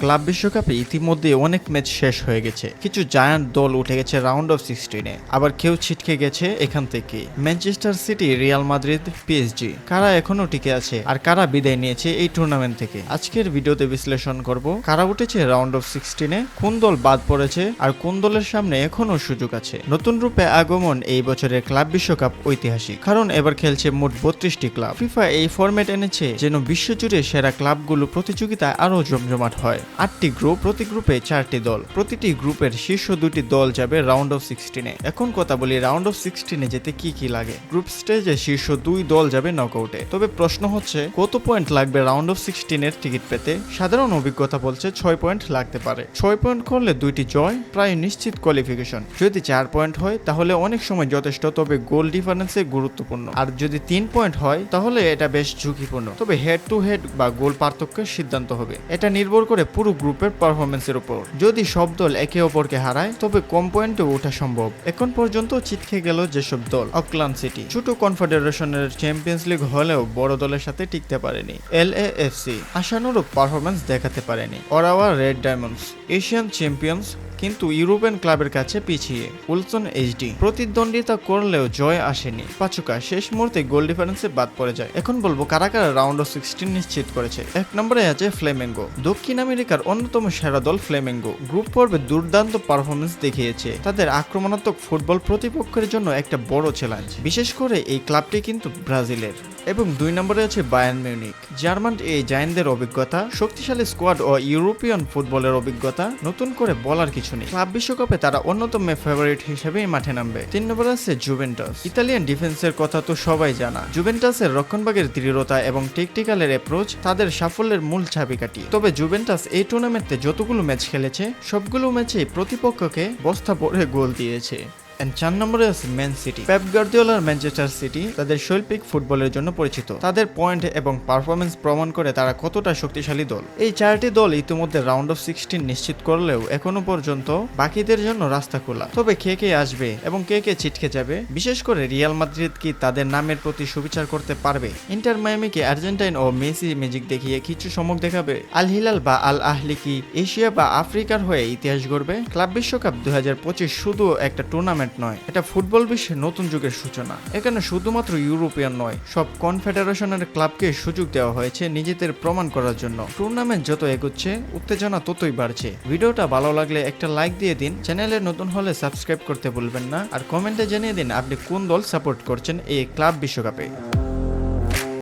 Club বিশ্বকাপে ইতিমধ্যে অনেক ম্যাচ শেষ হয়ে গেছে। কিছু জায়ান্ট দল উঠে গেছে রাউন্ড অফ সিক্সটিনে। আবার কেউ ছিটকে গেছে এখান থেকে। Manchester City, Real Madrid, PSG. কারা এখনও টিকে আছে? আর কারা বিদায় নিয়েছে এই টুর্নামেন্ট থেকে? আজকের ভিডিওতে বিশ্লেষণ করব, কারা উঠেছে রাউন্ড অফ সিক্সটিনে? কোন দল বাদ পড়েছে? আর কোন দলের সামনে এখনও সুযোগ আছে? নতুন রূপে আগমন এই বছরের ক্লাব বিশ্বকাপ ঐতিহাসিক। কারণ এবার খেলছে মোট বত্রিশটি ক্লাব। ফিফা এই ফরম্যাট এনেছে যেন বিশ্বজুড়ে সেরা ক্লাবগুলো প্রতিযোগিতায় আরও জমজমাট হয়। আটটি গ্রুপ প্রতি গ্রুপে চারটি দল। প্রতিটি গ্রুপের শীর্ষ দুটি দল যাবে রাউন্ড অফ সিক্সটিনে এখন কথা বলি রাউন্ড অফ সিক্সটিনে যেতে কি কি লাগে। গ্রুপ স্টেজে শীর্ষ দুই দল যাবে নকআউটে তবে প্রশ্ন হচ্ছে, কত পয়েন্ট লাগবে রাউন্ড অফ সিক্সটিনের টিকিট পেতে? সাধারণ অভিজ্ঞতা বলছে ছয় পয়েন্ট লাগতে পারে। ছয় পয়েন্ট করলে দুইটি জয়, প্রায় নিশ্চিত কোয়ালিফিকেশন যদি চার পয়েন্ট হয়, তাহলে অনেক সময় যথেষ্ট, তবে গোল ডিফারেন্সে গুরুত্বপূর্ণ। আর যদি তিন পয়েন্ট হয়, তাহলে এটা বেশ ঝুঁকিপূর্ণ। তবে হেড টু হেড বা গোল পার্থক্যের সিদ্ধান্ত হবে। এটা নির্ভর করে পুরো গ্রুপের পারফরমেন্সের উপর। যদি সব দল একে অপরকে হারায়, তবে কম পয়েন্টে ওঠা সম্ভব। এখন পর্যন্ত চিটকে গেল যেসব দল অকল্যান্ড সিটি ছোট কনফেডারেশনের চ্যাম্পিয়ন্স লিগ হলেও বড় দলের সাথে টিকতে পারেনি। এল এফসি আশানুরূপ পারফরমেন্স দেখাতে পারেনি। Urawa Red Diamonds Asian champions কিন্তু ইউরোপিয়ান ক্লাবের কাছে পিছিয়ে। উলসন এইচডি প্রতিদ্বন্দ্বিতা করলেও জয় আসেনি। পাচুকা, শেষ মুহূর্তে গোল ডিফারেন্সে বাদ পড়ে যায়। এখন বলব কারা কারা রাউন্ড অফ সিক্সটিন নিশ্চিত করেছে। এক নম্বরে আছে ফ্লেমেঙ্গো দক্ষিণ আমেরিকার অন্যতম সেরা দল ফ্লেমেঙ্গো। গ্রুপ পর্বে দুর্দান্ত পারফরমেন্স দেখিয়েছে। তাদের আক্রমণাত্মক ফুটবল প্রতিপক্ষের জন্য একটা বড় চ্যালেঞ্জ বিশেষ করে এই ক্লাবটি কিন্তু ব্রাজিলের। এবং দুই নম্বরে আছে বায়ার্ন মিউনিক জার্মান এই জায়েন্টদের অভিজ্ঞতা, শক্তিশালী স্কোয়াড ও ইউরোপিয়ান ফুটবলের অভিজ্ঞতা, নতুন করে বলার কিছু নেই। ক্লাব বিশ্বকাপে তারা অন্যতম ফেভারিট হিসেবেই মাঠে নামবে। তিন নম্বরে আছে জুভেন্টাস ইতালিয়ান ডিফেন্সের কথা তো সবাই জানা। জুভেন্টাসের রক্ষণভাগের দৃঢ়তা এবং টেকটিক্যালের অ্যাপ্রোচ তাদের সাফল্যের মূল চাবিকাঠি। তবে জুভেন্টাস এই টুর্নামেন্টে যতগুলো ম্যাচ খেলেছে সবগুলো ম্যাচেই প্রতিপক্ষকে বস্তা পরে গোল দিয়েছে। And চার নম্বরে আছে ম্যান সিটি পেপ গার্দিওলার ম্যানচেস্টার সিটি তাদের শৈল্পিক ফুটবলের জন্য পরিচিত। তাদের পয়েন্ট এবং পারফরমেন্স প্রমাণ করে তারা কতটা শক্তিশালী দল। এই চারটি দল ইতিমধ্যে রাউন্ড অফ সিক্সটিন নিশ্চিত করলেও এখনও পর্যন্ত বাকিদের জন্য রাস্তা খোলা। তবে কে কে আসবে এবং কে কে ছিটকে যাবে? বিশেষ করে রিয়াল মাদ্রিদ কি তাদের নামের প্রতি সুবিচার করতে পারবে? ইন্টার মায়ামি কি আর্জেন্টাইন ও মেসি ম্যাজিক দেখিয়ে কিছু চমক দেখাবে? আল হিলাল বা আল আহলি কি এশিয়া বা আফ্রিকার হয়ে ইতিহাস গড়বে? ক্লাব বিশ্বকাপ দুই হাজার পঁচিশ শুধু একটা টুর্নামেন্ট নয়। এটা ফুটবল বিশ্বের নতুন যুগের সূচনা। এখানে শুধুমাত্র ইউরোপিয়ান নয়, সব কনফেডারেশনের ক্লাবকে সুযোগ দেওয়া হয়েছে নিজেদের প্রমাণ করার জন্য। টুর্নামেন্ট যত এগোচ্ছে, উত্তেজনা ততই বাড়ছে। ভিডিওটা ভালো লাগলে একটা লাইক দিয়ে দিন। চ্যানেলে নতুন হলে সাবস্ক্রাইব করতে ভুলবেন না। আর কমেন্টে জানিয়ে দিন আপনি কোন দল সাপোর্ট করছেন এই ক্লাব বিশ্বকাপে।